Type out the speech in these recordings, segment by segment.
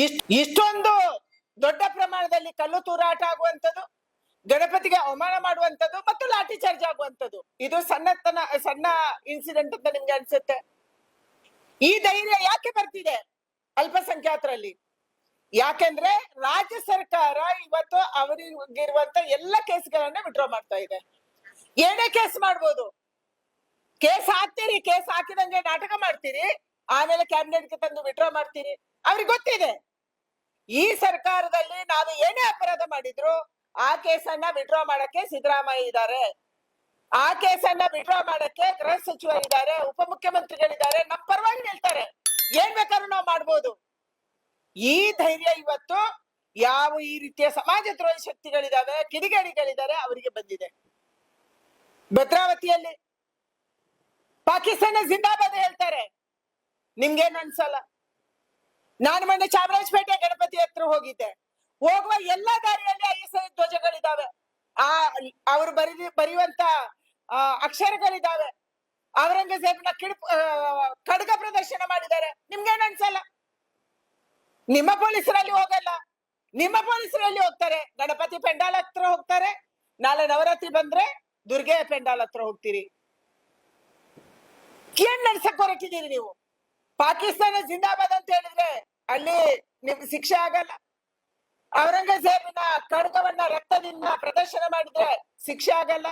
ಇಷ್ಟ, ಇಷ್ಟೊಂದು ದೊಡ್ಡ ಪ್ರಮಾಣದಲ್ಲಿ ಕಲ್ಲು ತೂರಾಟ ಆಗುವಂಥದ್ದು, ಗಣಪತಿಗೆ ಅವಮಾನ ಮಾಡುವಂಥದ್ದು ಮತ್ತು ಲಾಠಿ ಚಾರ್ಜ್ ಆಗುವಂಥದ್ದು. ಇದು ಸಣ್ಣತನ, ಸಣ್ಣ ಇನ್ಸಿಡೆಂಟ್ ಅಂತ ನಿಮ್ಗೆ ಅನ್ಸುತ್ತೆ? ಈ ಧೈರ್ಯ ಯಾಕೆ ಬರ್ತಿದೆ ಅಲ್ಪಸಂಖ್ಯಾತರಲ್ಲಿ? ಯಾಕೆಂದ್ರೆ ರಾಜ್ಯ ಸರ್ಕಾರ ಇವತ್ತು ಅವರಿಗಿರುವಂತ ಎಲ್ಲ ಕೇಸ್ಗಳನ್ನ ವಿಡ್ರಾ ಮಾಡ್ತಾ ಇದೆ. ಏನೇ ಕೇಸ್ ಮಾಡ್ಬೋದು? ಕೇಸ್ ಹಾಕ್ತೀರಿ, ಕೇಸ್ ಹಾಕಿದಂಗೆ ನಾಟಕ ಮಾಡ್ತೀರಿ ಆಮೇಲೆ ಕ್ಯಾಬಿನೆಟ್ಗೆ ತಂದು ವಿಡ್ರಾ ಮಾಡ್ತೀರಿ? ಅವ್ರಿಗೆ ಗೊತ್ತಿದೆ. ಈ ಸರ್ಕಾರದಲ್ಲಿ ನಾವು ಏನೇ ಅಪರಾಧ ಮಾಡಿದ್ರು ಆ ಕೇಸನ್ನ ವಿಡ್ರಾ ಮಾಡಕ್ಕೆ ಸಿದ್ದರಾಮಯ್ಯ ಇದ್ದಾರೆ. ಆ ಕೇಸನ್ನ ವಿಡ್ರಾ ಮಾಡಕ್ಕೆ ಗೃಹ ಸಚಿವರಿದ್ದಾರೆ ಉಪಮುಖ್ಯಮಂತ್ರಿಗಳಿದ್ದಾರೆ. ನಮ್ಮ ಪರವಾಗಿ ಹೇಳ್ತಾರೆ. ಏನ್ ಬೇಕಾದ್ರೂ ನಾವು ಮಾಡ್ಬೋದು. ಈ ಧೈರ್ಯ ಇವತ್ತು ಯಾವ ಈ ರೀತಿಯ ಸಮಾಜ ದ್ರೋಹಿ ಶಕ್ತಿಗಳಿದಾವೆ ಕಿಡಿಗೇಡಿಗಳಿದ್ದಾರೆ, ಅವರಿಗೆ ಬಂದಿದೆ. ಭದ್ರಾವತಿಯಲ್ಲಿ ಪಾಕಿಸ್ತಾನ ಜಿಂದಾಬಾದ್ ಹೇಳ್ತಾರೆ. ನಿಮ್ಗೇನ್ ಅನ್ಸಲ್ಲ? ನಾನು ಮೊನ್ನೆ ಚಾಮರಾಜಪೇಟೆ ಗಣಪತಿ ಹತ್ರ ಹೋಗಿದ್ದೆ. ಹೋಗುವ ಎಲ್ಲಾ ದಾರಿಯಲ್ಲಿ ಐ ಎಸ್ ಧ್ವಜಗಳಿದಾವೆ. ಆ, ಅವರು ಬರಿ ಬರೆಯುವಂತ ಅಕ್ಷರಗಳಿದಾವೆ. ಔರಂಗಜೇಬ್ನ ಕಿಡ್ ಖಡ್ಗ ಪ್ರದರ್ಶನ ಮಾಡಿದ್ದಾರೆ. ನಿಮ್ಗೇನ್ ಅನ್ಸಲ್ಲ? ನಿಮ್ಮ ಪೊಲೀಸರಲ್ಲಿ ಹೋಗಲ್ಲ. ನಿಮ್ಮ ಪೊಲೀಸರಲ್ಲಿ ಹೋಗ್ತಾರೆ. ಗಣಪತಿ ಪೆಂಡಾಲ್ ಹತ್ರ ಹೋಗ್ತಾರೆ. ನಾಳೆ ನವರಾತ್ರಿ ಬಂದ್ರೆ ದುರ್ಗೆ ಪೆಂಡಾಲ್ ಹತ್ರ ಹೋಗ್ತೀರಿ. ಏನ್ ನಡ್ಸಕ್ ಹೊರಟಿದ್ದೀರಿ ನೀವು? ಪಾಕಿಸ್ತಾನ ಜಿಂದಾಬಾದ್ ಅಂತ ಹೇಳಿದ್ರೆ ಅಲ್ಲಿ ನಿಮ್ಗೆ ಶಿಕ್ಷೆ ಆಗಲ್ಲ. ಔರಂಗಜೇಬಿನ ಕಡಗವನ್ನ ರಕ್ತದಿಂದ ಪ್ರದರ್ಶನ ಮಾಡಿದ್ರೆ ಶಿಕ್ಷೆ ಆಗಲ್ಲ.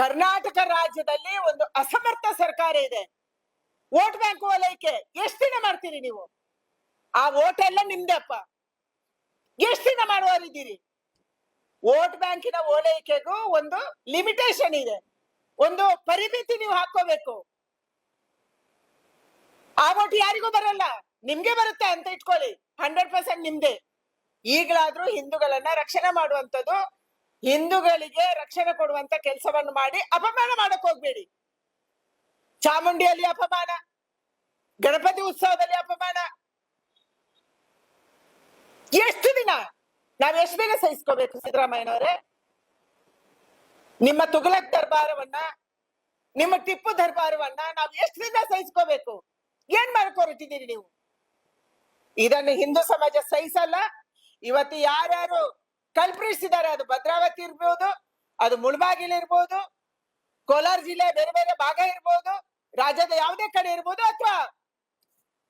ಕರ್ನಾಟಕ ರಾಜ್ಯದಲ್ಲಿ ಒಂದು ಅಸಮರ್ಥ ಸರ್ಕಾರ ಇದೆ. ವೋಟ್ ಬ್ಯಾಂಕ್ ಓಲೈಕೆ, ಎಷ್ಟು ದಿನ ಮಾಡ್ತೀರಿ ನೀವು? ಆ ವೋಟ್ ಎಲ್ಲ ನಿಮ್ದೇ ಅಪ್ಪ ಎಷ್ಟ್ ದಿನ ಮಾಡುವರಿದ್ದೀರಿ ವೋಟ್ ಬ್ಯಾಂಕಿನ ಓಲೈಕೆಗೂ ಒಂದು ಲಿಮಿಟೇಷನ್ ಇದೆ. ಒಂದು ಪರಿಮಿತಿ ನೀವು ಹಾಕೋಬೇಕು ಆ ಓಟ್ ಯಾರಿಗೂ ಬರಲ್ಲ. ನಿಮ್ಗೆ ಬರುತ್ತೆ ಅಂತ ಇಟ್ಕೊಳ್ಳಿ. ಹಂಡ್ರೆಡ್ ಪರ್ಸೆಂಟ್ ನಿಮ್ದೆ. ಈಗಲಾದ್ರೂ ಹಿಂದೂಗಳನ್ನ ರಕ್ಷಣೆ ಮಾಡುವಂತದ್ದು ಹಿಂದೂಗಳಿಗೆ ರಕ್ಷಣೆ ಕೊಡುವಂತ ಕೆಲಸವನ್ನು ಮಾಡಿ ಅಪಮಾನ ಮಾಡಕ್ ಹೋಗ್ಬೇಡಿ. ಚಾಮುಂಡಿಯಲ್ಲಿ ಅಪಮಾನ, ಗಣಪತಿ ಉತ್ಸವದಲ್ಲಿ ಅಪಮಾನ. ಎಷ್ಟು ದಿನ? ನಾವ್ ಎಷ್ಟು ದಿನ ಸಹಿಸ್ಕೋಬೇಕು ಸಿದ್ದರಾಮಯ್ಯನವರೇ? ನಿಮ್ಮ ತುಗಲಕ್ ದರ್ಬಾರವನ್ನ, ನಿಮ್ಮ ಟಿಪ್ಪು ದರ್ಬಾರವನ್ನ ನಾವು ಎಷ್ಟು ದಿನ ಸಹಿಸ್ಕೋಬೇಕು? ಏನ್ ಮಾಡ್ಕೊರಿಟ್ಟಿದ್ದೀರಿ ನೀವು? ಇದನ್ನು ಹಿಂದೂ ಸಮಾಜ ಸಹಿಸಲ್ಲ. ಇವತ್ತು ಯಾರ್ಯಾರು ಕಲ್ಪಿಸಿದ್ದಾರೆ, ಅದು ಭದ್ರಾವತಿ ಇರ್ಬೋದು, ಅದು ಮುಳಬಾಗಿಲು ಇರ್ಬೋದು, ಕೋಲಾರ ಜಿಲ್ಲೆ ಬೇರೆ ಬೇರೆ ಭಾಗ ಇರ್ಬೋದು, ರಾಜ್ಯದ ಯಾವುದೇ ಕಡೆ ಇರ್ಬೋದು ಅಥವಾ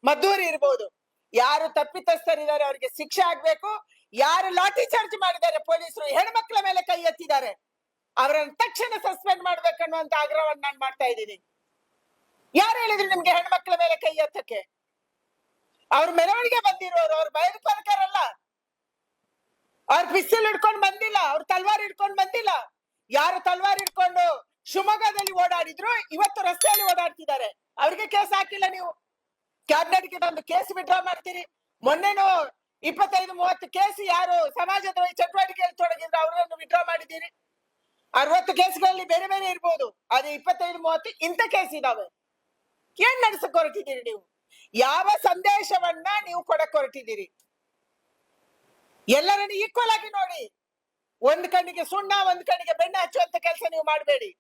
ಮದ್ದೂರು ಇರ್ಬೋದು. ಯಾರು ತಪ್ಪಿತಸ್ಥರಿದ್ದಾರೆ, ಅವರಿಗೆ ಶಿಕ್ಷೆ ಆಗ್ಬೇಕು. ಯಾರು ಲಾಠಿ ಚಾರ್ಜ್ ಮಾಡಿದ್ದಾರೆ, ಪೊಲೀಸರು ಹೆಣ್ಮಕ್ಳ ಮೇಲೆ ಕೈ ಎತ್ತಿದ್ದಾರೆ. ಅವರನ್ನು ತಕ್ಷಣ ಸಸ್ಪೆಂಡ್ ಮಾಡ್ಬೇಕನ್ನುವಂತ ಆಗ್ರಹವನ್ನು ನಾನು ಮಾಡ್ತಾ ಇದ್ದೀನಿ. ಯಾರು ಹೇಳಿದ್ರು ನಿಮ್ಗೆ ಹೆಣ್ಮಕ್ಳ ಮೇಲೆ ಕೈ ಎತ್ತಕ್ಕೆ? ಅವ್ರ ಮೆರವಣಿಗೆ ಬಂದಿರೋರು, ಅವ್ರ ಭಯೋತ್ಪಾದಕರಲ್ಲ ಅವ್ರ ಪಿಸ್ತೂಲ್ ಹಿಡ್ಕೊಂಡು ಬಂದಿಲ್ಲ, ಅವ್ರ ತಲ್ವಾರ್ ಹಿಡ್ಕೊಂಡು ಬಂದಿಲ್ಲ. ಯಾರು ತಲ್ವಾರ್ ಹಿಡ್ಕೊಂಡು ಶಿವಮೊಗ್ಗದಲ್ಲಿ ಓಡಾಡಿದ್ರು, ಇವತ್ತು ರಸ್ತೆಯಲ್ಲಿ ಓಡಾಡ್ತಿದ್ದಾರೆ. ಅವ್ರಿಗೆ ಕೇಸ್ ಹಾಕಿಲ್ಲ ನೀವು. ಕ್ಯಾಬಿನೆಟ್ಗೆ ಒಂದು ಕೇಸ್ ವಿಡ್ರಾ ಮಾಡ್ತೀರಿ. ಮೊನ್ನೆನು ಇಪ್ಪತ್ತೈದು ಮೂವತ್ತು ಕೇಸ್ ಯಾರು ಸಮಾಜದ ಚಟುವಟಿಕೆಯಲ್ಲಿ ತೊಡಗಿದ್ರು, ಅವರನ್ನು ವಿಡ್ರಾ ಮಾಡಿದ್ದೀರಿ. ಅರವತ್ತು ಕೇಸ್ಗಳಲ್ಲಿ ಬೇರೆ ಬೇರೆ ಇರ್ಬೋದು. ಅದು ಇಪ್ಪತ್ತೈದು, ಮೂವತ್ತು ಇಂಥ ಕೇಸ್ ಇದಾವೆ ಏನ್ ನಡೆಸಕ್ ಹೊರಟಿದ್ದೀರಿ ನೀವು? ಯಾವ ಸಂದೇಶವನ್ನ ನೀವು ಕೊಡಕ್ ಹೊರಟಿದ್ದೀರಿ? ಎಲ್ಲರನ್ನು ಈಕ್ವಲ್ ಆಗಿ ನೋಡಿ. ಒಂದ್ ಕಣ್ಣಿಗೆ ಸುಣ್ಣ, ಒಂದ್ ಕಣ್ಣಿಗೆ ಬೆಣ್ಣೆ ಹಚ್ಚುವಂತ ಕೆಲಸ ನೀವು ಮಾಡಬೇಡಿ.